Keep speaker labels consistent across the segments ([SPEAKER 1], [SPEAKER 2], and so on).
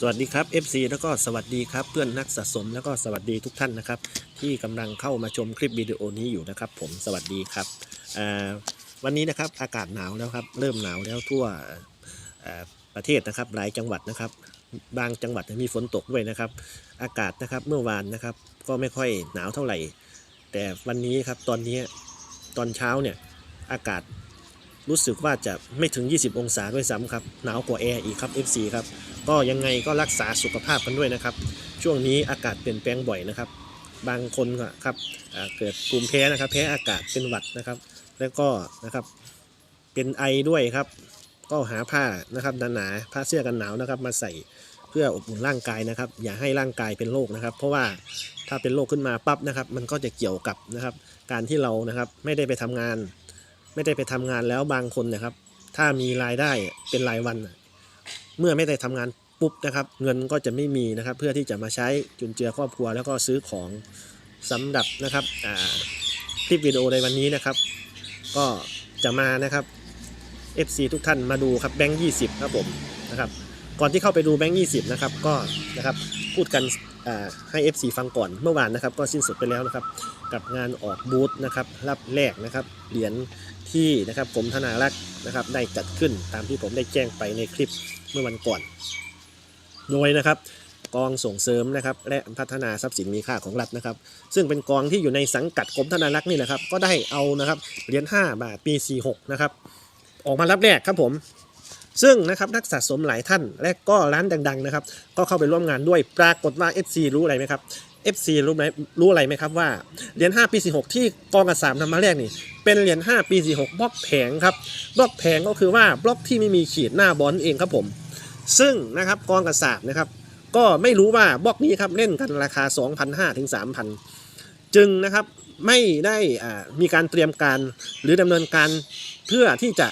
[SPEAKER 1] สวัสดีครับ FC แล้วก็สวัสดีครับเพื่อนนักสะสมแล้วก็สวัสดีทุกท่านนะครับ ที่กำลังเข้ามาชมคลิปวิดีโอนี้อยู่นะครับ ผมสวัสดีครับวันนี้นะครับอากาศหนาวแล้วครับ เริ่มหนาวแล้วทั่วประเทศนะครับหลายจังหวัดนะครับ บางจังหวัดมีฝนตกด้วยนะครับ อากาศนะครับเมื่อวานนะครับ ก็ไม่ค่อยหนาวเท่าไหร่ แต่วันนี้ครับตอนนี้ตอนเช้าเนี่ยอากาศรู้สึกว่าจะไม่ถึง 20 องศาด้วยซ้ำครับหนาวกว่าแอร์อีกครับ FC ครับ ก็ยังไงก็รักษาสุขภาพกันด้วยนะครับ ช่วงนี้อากาศเปลี่ยนแปลงบ่อยนะครับ บางคนก็ครับเกิดภูมิแพ้นะครับแพ้อากาศเป็นหวัดนะครับ แล้วก็นะครับเป็นไอด้วยครับ ก็หาผ้านะครับหนาๆผ้าเสื้อกันหนาวนะครับมาใส่เพื่ออบอุ่นร่างกายนะครับ อย่าให้ร่างกายเป็นโรคนะครับ เพราะว่าถ้าเป็นโรคขึ้นมาปั๊บนะครับ มันก็จะเกี่ยวกับนะครับ การที่เรานะครับไม่ได้ไปทำงาน ไม่ได้ไปทำงานแล้วบางคนนะครับ ถ้ามีรายได้เป็นรายวัน เมื่อไม่ได้ทำงานปุ๊บนะครับ เงินก็จะไม่มีนะครับ เพื่อที่จะมาใช้จุนเจือครอบครัว แล้วก็ซื้อของสำหรับนะครับคลิปวิดีโอในวันนี้นะครับ ก็จะมานะครับ FC ทุกท่านมาดูครับแบงค์ยีครับผมนะครับก่อนที่เข้าไปดูแบงค์ยีนะครับก็นะครับพูดกันให้ FC ฟังก่อนเมื่อวานนะครับ ก็สิ้นสุดไปแล้วนะครับ กับงานออกบูธนะครับรับแรกนะครับเหรียญที่นะครับกรมธนารักษ์นะครับได้จัดขึ้นตามที่ผมได้แจ้งไปในคลิป เมื่อวันก่อน โดยนะครับกองส่งเสริมนะครับและพัฒนาทรัพย์สินมีค่าของรัฐนะครับ ซึ่งเป็นกองที่อยู่ในสังกัดกรมธนารักษ์นี่แหละครับ ก็ได้เอานะครับเหรียญ5บาทปี 46 นะครับ ออกมารับแรกครับผม ซึ่งนะครับนักสะสมหลายท่านและก็ร้านดัง ๆ นะครับ ก็เข้าไปร่วมงานด้วยปรากฏว่า FC รู้อะไรไหมครับ FC รู้ไหมรู้อะไรไหมครับว่าเหรียญ5ปี 46 ที่กองกระสามนำมาแรกนี่ เป็นเหรียญ5ปี 46 บล็อกแผงครับบล็อกแผงก็คือว่าบล็อกที่ไม่มีขีดหน้าบอลเองครับผม ซึ่งนะครับกองกระสาบนะครับก็ไม่รู้ว่าบล็อกนี้ครับเล่นกันราคา 2,500ถึง3,000 จึงนะครับไม่ได้มีการเตรียมการหรือดำเนินการเพื่อที่จะ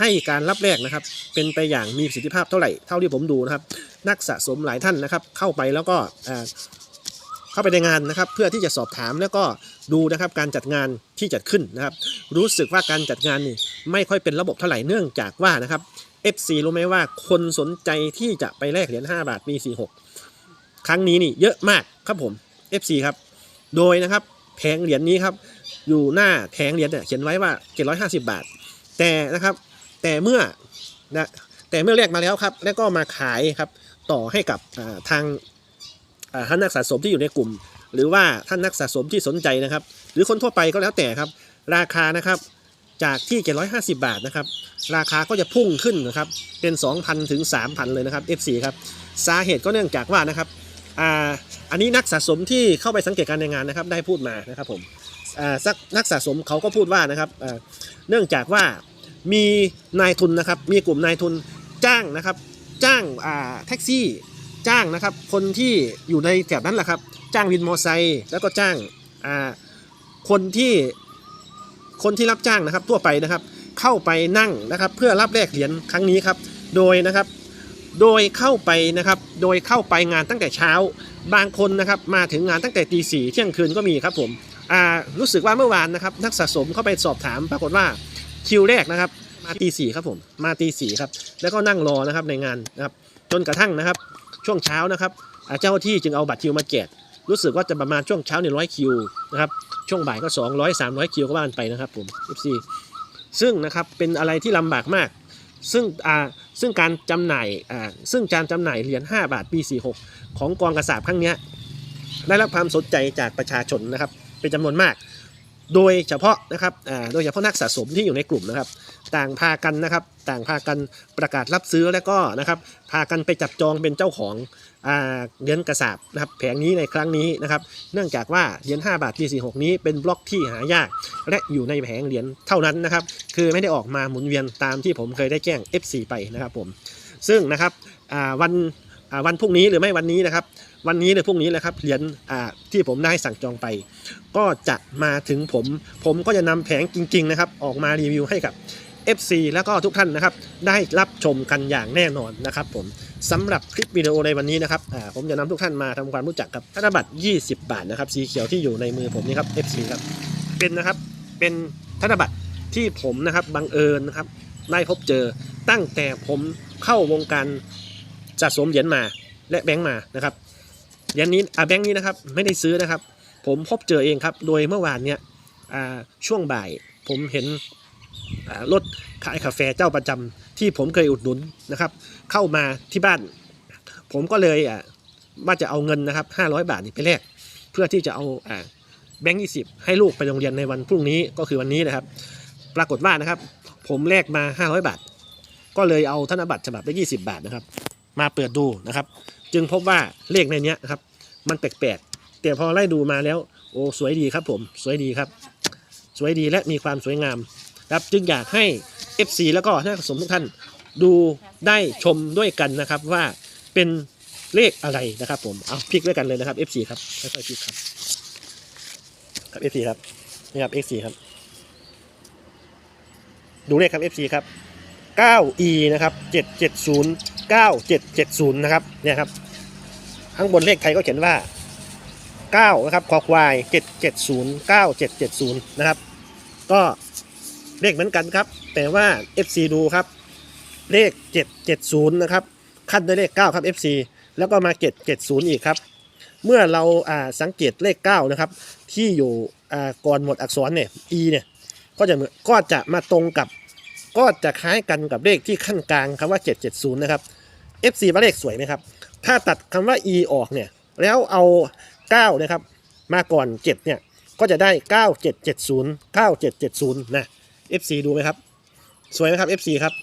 [SPEAKER 1] ให้การรับแรกนะครับ เป็นไปอย่างมีประสิทธิภาพเท่าไหร่เท่าที่ผมดูนะครับ นักสะสมหลายท่านนะครับ เข้าไปแล้วก็ เข้าไปในงานนะครับ เพื่อที่จะสอบถามแล้วก็ดูนะครับการจัดงานที่จัดขึ้นนะครับ รู้สึกว่าการจัดงานนี่ไม่ค่อยเป็นระบบเท่าไหร่เนื่องจากว่านะครับ FC รู้ไหมว่าคนสนใจที่จะไปแลกเหรียญ5บาทปี46 ครั้งนี้นี่เยอะมากครับผม FC ครับ โดยนะครับแผงเหรียญนี้ครับ อยู่หน้าแผงเหรียญเนี่ยเขียนไว้ว่า 750 บาท แต่นะครับ แต่เมื่อนะแต่เมื่อแลกมาแล้วครับ แล้วก็มาขายครับต่อให้กับทาง ท่านนักสะสมที่อยู่ในกลุ่ม หรือว่าท่านนักสะสมที่สนใจนะครับ หรือคนทั่วไปก็แล้วแต่ครับ ราคานะครับจากที่ 750 บาทนะครับ ราคาก็จะพุ่งขึ้นนะครับ เป็น 2,000 ถึง 3,000 เลยนะครับ F4 ครับ สาเหตุก็เนื่องจากว่านะครับ อ่า อันนี้นักสะสมที่เข้าไปสังเกตการณ์ในงานนะครับ ได้พูดมานะครับผม อ่าสักนักสะสมเขาก็พูดว่านะครับ อ่า เนื่องจากว่ามีนายทุนนะครับ มีกลุ่มนายทุนจ้างนะครับ จ้าง อ่า แท็กซี่ จ้างนะครับ คนที่อยู่ในแถบนั้นแหละครับ จ้างวินมอไซค์แล้วก็จ้างอ่าคนที่คนที่รับจ้างนะครับทั่วไปนะครับ เข้าไปนั่งนะครับ เพื่อรับแลกเหรียญครั้งนี้ครับ โดยนะครับ โดยเข้าไปนะครับ โดยเข้าไปงานตั้งแต่เช้า บางคนนะครับ มาถึงงานตั้งแต่ตีสี่เที่ยงคืนก็มีครับผมอ่ารู้สึกว่าเมื่อวานนะครับนักสะสมเข้าไปสอบถามปรากฏว่าคิวแรกนะครับ มาตีสี่ครับผม มาตีสี่ครับ แล้วก็นั่งรอนะครับในงานนะครับ จนกระทั่งนะครับ ช่วงเช้านะครับอาเจ้าที่จึงเอาบัตรคิวมาแจกรู้สึกว่าจะประมาณช่วงเช้าเนี่ยร้อยคิวนะครับช่วงบ่ายก็ 200 300 คิวก็ว่ากันไปนะครับผม FC ซึ่งนะครับเป็นอะไรที่ลำบากมาก ซึ่งอ่าซึ่งการจำหน่ายอ่าซึ่งการจำหน่ายเหรียญ5บาทปี 46 ของกองกระสาบครั้งเนี้ยได้รับความสนใจจากประชาชนนะครับเป็นจำนวนมาก โดยเฉพาะนะครับโดยเฉพาะนักสะสมที่อยู่ในกลุ่มนะครับ ต่างพากันนะครับ ต่างพากันประกาศรับซื้อแล้วก็นะครับ พากันไปจับจองเป็นเจ้าของเหรียญกระสาบนะครับแผงนี้ในครั้งนี้นะครับ เนื่องจากว่าเหรียญ5บาทปี46 นี้เป็นบล็อกที่หายาก และอยู่ในแผงเหรียญเท่านั้นนะครับ คือไม่ได้ออกมาหมุนเวียนตามที่ผมเคยได้แจ้ง FC ไปนะครับผม ซึ่งนะครับวันวันพรุ่งนี้หรือไม่วันนี้นะครับ วันนี้หรือพรุ่งนี้แหละครับเหรียญที่ผมได้สั่งจองไป ก็จะมาถึงผม ผมก็จะนำแผงจริง ๆ นะครับ ออกมารีวิวให้กับ FC แล้วก็ทุกท่านนะครับ ได้รับชมกันอย่างแน่นอนนะครับ ผมสำหรับคลิปวิดีโอในวันนี้นะครับผมจะนำทุกท่านมาทำความรู้จักกับธนบัตร 20 บาทนะครับ สีเขียวที่อยู่ในมือผมนี่ครับ FC ครับเป็นนะครับเป็นธนบัตรที่ผมนะครับบังเอิญนะครับได้พบเจอตั้งแต่ผมเข้าวงการสะสมเหรียญมาและแบงค์มานะครับ ยญนี้อ่าแบงค์นี้นะครับไม่ได้ซื้อนะครับ ผมพบเจอเองครับ โดยเมื่อวานเนี้ยอ่าช่วงบ่ายผมเห็นรถขายกาแฟเจ้าประจำที่ผมเคยอุดหนุนนะครับ เข้ามาที่บ้าน ผมก็เลยว่าจะเอาเงินนะครับ 500 บาทนี่ไปแลกเพื่อที่จะเอาอแบงค์ยี่สิบให้ลูกไปโรงเรียนในวันพรุ่งนี้ก็คือวันนี้นะครับ ปรากฏว่านะครับ ผมแลกมา 500 บาท ก็เลยเอาธนบัตรฉบับละ20 บาทนะครับ มาเปิดดูนะครับ จึงพบว่าเลขในนี้นะครับ มันแปลกๆแต่พอไล่ดูมาแล้ว โอ้สวยดีครับผมสวยดีครับ สวยดีและมีความสวยงามครับจึงอยากให้ FC แล้วก็นักสะสมทุกท่านดูได้ชมด้วยกันนะครับว่าเป็นเลขอะไรนะครับ ผมเอาพลิกด้วยกันเลยนะครับ FC ครับค่อยๆพลิกครับครับ FC ครับนี่ครับ FC ครับ ดูเลขครับ FC ครับ 9e นะครับ 770 9770 นะครับเนี่ยครับข้างบนเลขไทยก็เขียนว่า 9 นะครับคอควาย 770 9770 นะครับ ก็เลขเหมือนกันครับ แต่ว่า FC ดูครับ เลข 770 นะครับ ขั้นด้วยเลข 9 ครับ FC แล้วก็มา 770 อีกครับ เมื่อเราสังเกตเลข 9 นะครับ ที่อยู่ก่อนหมดอักษรเนี่ย e เนี่ยก็จะก็จะมาตรงกับก็จะคล้ายกันกับเลขที่ขั้นกลางคำว่า 770 นะครับ FC ว่าเลขสวยไหมครับ ถ้าตัดคำว่า e ออกเนี่ย แล้วเอา 9 นะครับ มาก่อน 7 เนี่ย ก็จะได้ 9770 9770 นะ FC ดูไหมครับ สวยไหมครับ FC ครับ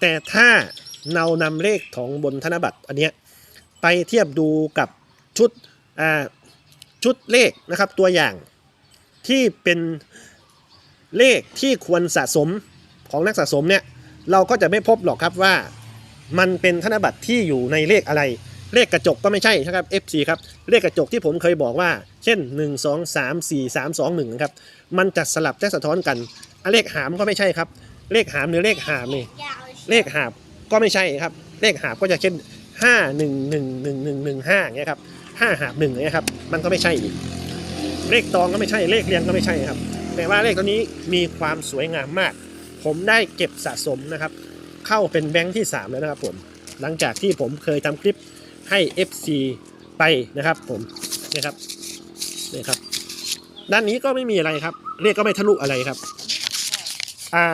[SPEAKER 1] แต่ถ้าเรานำเลขของบนธนบัตรอันเนี้ยไปเทียบดูกับชุดอ่าชุดเลขนะครับตัวอย่างที่เป็นเลขที่ควรสะสมของนักสะสมเนี่ย เราก็จะไม่พบหรอกครับว่า มันเป็นธนบัตรที่อยู่ในเลขอะไร เลขกระจกก็ไม่ใช่นะครับ FC ครับเลขกระจกที่ผมเคยบอกว่า เช่น 1 2 3 4 3 2 1นะครับมันจะสลับและสะท้อนกันอะเลขหามก็ไม่ใช่ครับ เลขหามหรือเลขหามนี่เลขหาบก็ไม่ใช่ครับ เลขหาบก็จะเช่นห้าหนึ่งหนึ่งหนึ่งหนึ่งหนึ่งห้าเงี้ยครับห้าหาบหนึ่งเงี้ยครับมันก็ไม่ใช่อีกเลขตองก็ไม่ใช่เลขเรียงก็ไม่ใช่ครับ แต่ว่าเลขตัวนี้มีความสวยงามมาก ผมได้เก็บสะสมนะครับ เข้าเป็นแบงค์ที่ 3 แล้วนะครับผม หลังจากที่ผมเคยทำคลิปให้ FC ไปนะครับผมนี่ครับนี่ครับ ด้านนี้ก็ไม่มีอะไรครับเลขก็ไม่ทะลุอะไรครับอ่า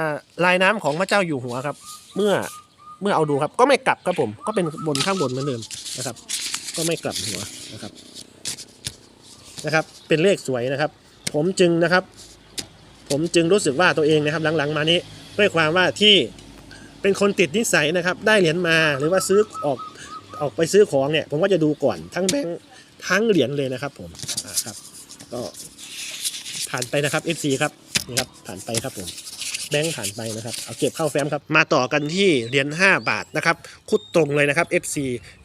[SPEAKER 1] ลายน้ำของพระเจ้าอยู่หัวครับ เมื่อเมื่อเอาดูครับ ก็ไม่กลับครับผม ก็เป็นบนข้างบนเหมือนเดิมนะครับ ก็ไม่กลับหัวนะครับนะครับ เป็นเลขสวยนะครับ ผมจึงนะครับ ผมจึงรู้สึกว่าตัวเองนะครับ หลังๆ มานี้ด้วยความว่าที่ เป็นคนติดนิสัยนะครับ ได้เหรียญมาหรือว่าซื้อออกออกไปซื้อของเนี่ย ผมก็จะดูก่อนทั้งแบงค์ทั้งเหรียญเลยนะครับ ผมอ่าครับ ก็ผ่านไปนะครับ FC ครับนี่ครับผ่านไปครับผมแบงค์ผ่านไปนะครับเอาเก็บเข้าแฟ้มครับ มาต่อกันที่เหรียญ5บาทนะครับคุดตรงเลยนะครับ FC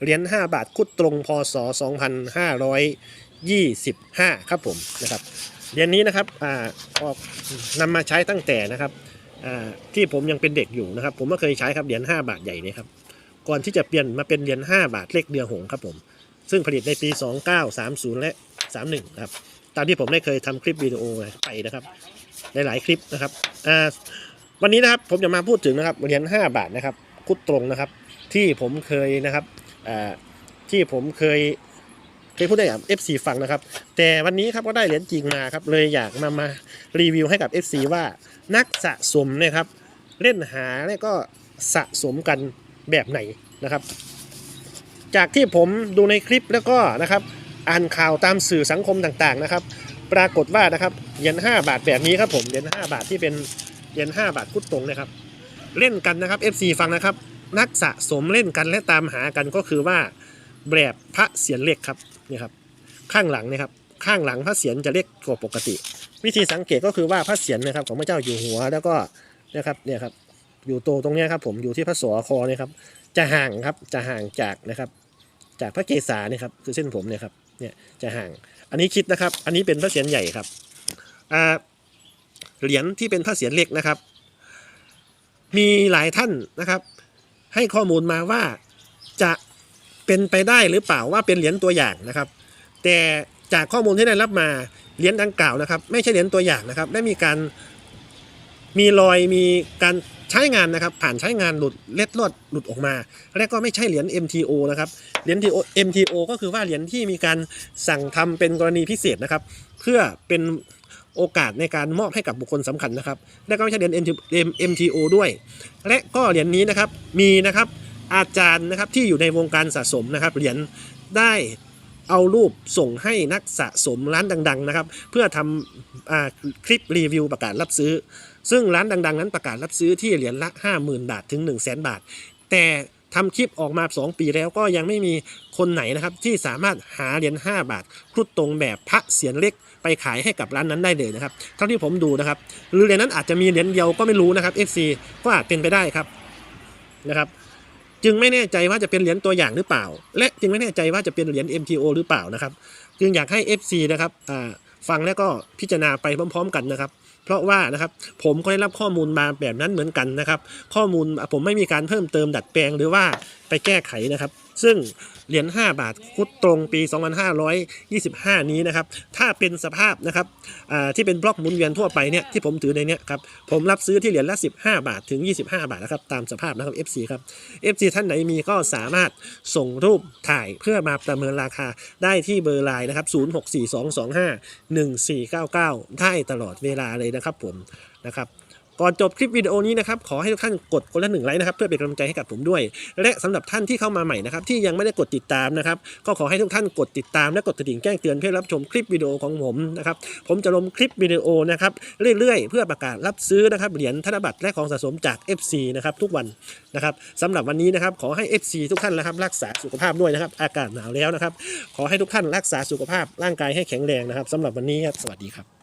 [SPEAKER 1] เหรียญ5บาทคุดตรงพศ 2525 ครับผมนะครับเหรียญนี้นะครับอ่าออกนำมาใช้ตั้งแต่นะครับ ที่ผมยังเป็นเด็กอยู่นะครับ ผมก็เคยใช้ครับเหรียญ5บาทใหญ่เนี่ยครับ ก่อนที่จะเปลี่ยนมาเป็นเหรียญ5บาทเลขเดือหงครับผม ซึ่งผลิตในปี 2930 และ 31นะครับ ตามที่ผมได้เคยทำคลิปวิดีโอไปนะครับ หลายๆคลิปนะครับวันนี้นะครับผมจะมาพูดถึงนะครับเหรียญ5บาทนะครับคุดตรงนะครับ ที่ผมเคยนะครับที่ผมเคยเคยพูดได้กับ FC ฟังนะครับ แต่วันนี้ครับก็ได้เหรียญจริงมาครับ เลยอยากมามารีวิวให้กับ FC ว่า นักสะสมเนะครับ เล่นหาแล้วก็สะสมกันแบบไหนนะครับ จากที่ผมดูในคลิปแล้วก็นะครับอ่านข่าวตามสื่อสังคมต่างๆนะครับ ปรากฏว่านะครับเหรียญ5บาทแบบนี้ครับผมเหรียญ5บาทที่เป็นเหรียญ5บาทคุดตรงนะครับ เล่นกันนะครับ FC ฟังนะครับ นักสะสมเล่นกันและตามหากันก็คือว่าแบบพระเสียรเล็กครับนี่ครับข้างหลังนะครับข้างหลังพระเสียรจะเล็กกว่าปกติ วิธีสังเกตก็คือว่าพระเสียรนะครับของพระเจ้าอยู่หัวแล้วก็นะครับเนี่ยครับอยู่โตรงนี้ครับผมอยู่ที่พระสวคอเนี่ยครับจะห่างครับจะห่างจากนะครับจากพระเกศาเนี่ยครับคือเส้นผมเนี่ยครับเนี่ยจะห่าง อันนี้คิดนะครับ อันนี้เป็นพระเศียรใหญ่ครับอ่าเหรียญที่เป็นพระเศียรเล็กนะครับ มีหลายท่านนะครับ ให้ข้อมูลมาว่าจะเป็นไปได้หรือเปล่าว่าเป็นเหรียญตัวอย่างนะครับ แต่ จากข้อมูลที่ได้รับมาเหรียญดังกล่าวนะครับ ไม่ใช่เหรียญตัวอย่างนะครับ ได้มีการมีรอยมีการใช้งานนะครับ ผ่านใช้งานหลุดเล็ดลอดหลุดออกมาและก็ไม่ใช่เหรียญ MTO นะครับเหรียญ MTO ก็คือว่าเหรียญที่มีการสั่งทำเป็นกรณีพิเศษนะครับ เพื่อเป็นโอกาสในการมอบให้กับบุคคลสำคัญนะครับ และก็ไม่ใช่เหรียญ MTO ด้วย และก็เหรียญนี้นะครับมีนะครับอาจารย์นะครับที่อยู่ในวงการสะสมนะครับเหรียญได้ เอารูปส่งให้นักสะสมร้านดัง ๆ นะครับ เพื่อทำอคลิปรีวิวประกาศรับซื้อ ซึ่งร้านดัง ๆ นั้นประกาศรับซื้อที่เหรียญละ 50,000 บาทถึง 1 0 0 0 0แบาท แต่ทำคลิปออกมา 2 ปีแล้วก็ยังไม่มีคนไหนนะครับ ที่สามารถหาเหรียญ5บาทครุดตรงแบบพระเสียนเล็กไปขายให้กับร้านนั้นได้เลยนะครับ เท่าที่ผมดูนะครับ หรือเหรียญนั้นอาจจะมีเหรียญเดียวก็ไม่รู้นะครับ FC ก็อาจเป็นไปได้ครับนะครับ จึงไม่แน่ใจว่าจะเป็นเหรียญตัวอย่างหรือเปล่า และจึงไม่แน่ใจว่าจะเป็นเหรียญ MTO หรือเปล่านะครับ จึงอยากให้ FC นะครับฟังแล้วก็พิจารณาไปพร้อม ๆ กันนะครับ เพราะว่านะครับผมก็ได้รับข้อมูลมาแบบนั้นเหมือนกันนะครับ ข้อมูลผมไม่มีการเพิ่มเติมดัดแปลงหรือว่าไปแก้ไขนะครับ ซึ่ง เหรียญ5บาทคุดตรงปี 2525 นี้นะครับถ้าเป็นสภาพนะครับที่เป็นบล็อกหมุนเวียนทั่วไปเนี่ยที่ผมถือในเนี้ยครับผมรับซื้อที่เหรียญละ 15 บาทถึง 25 บาทนะครับตามสภาพนะครับ FC ครับ FC ท่านไหนมีก็สามารถส่งรูปถ่ายเพื่อมาประเมินราคาได้ที่เบอร์ไลน์นะครับ 0642251499 ได้ตลอดเวลาเลยนะครับผมนะครับ ก่อนจบคลิปวิดีโอนี้นะครับขอให้ทุกท่านกดคนละหนึ่งไลค์นะครับเพื่อเป็นกำลังใจให้กับผมด้วย และสำหรับท่านที่เข้ามาใหม่นะครับที่ยังไม่ได้กดติดตามนะครับก็ขอให้ทุกท่านกดติดตามและกดกระดิ่งแจ้งเตือนเพื่อรับชมคลิปวิดีโอของผมนะครับผมจะลงคลิปวิดีโอนะครับเรื่อยๆ เพื่อประกาศรับซื้อนะครับเหรียญธนบัตรและของสะสมจาก FC นะครับทุกวันนะครับสำหรับวันนี้นะครับขอให้ FC ทุกท่านนะครับรักษาสุขภาพด้วยนะครับอากาศหนาวแล้วนะครับขอให้ทุกท่านรักษาสุขภาพร่างกายให้แข็งแรงนะครับสำหรับวันนี้ครับสวัสดีครับ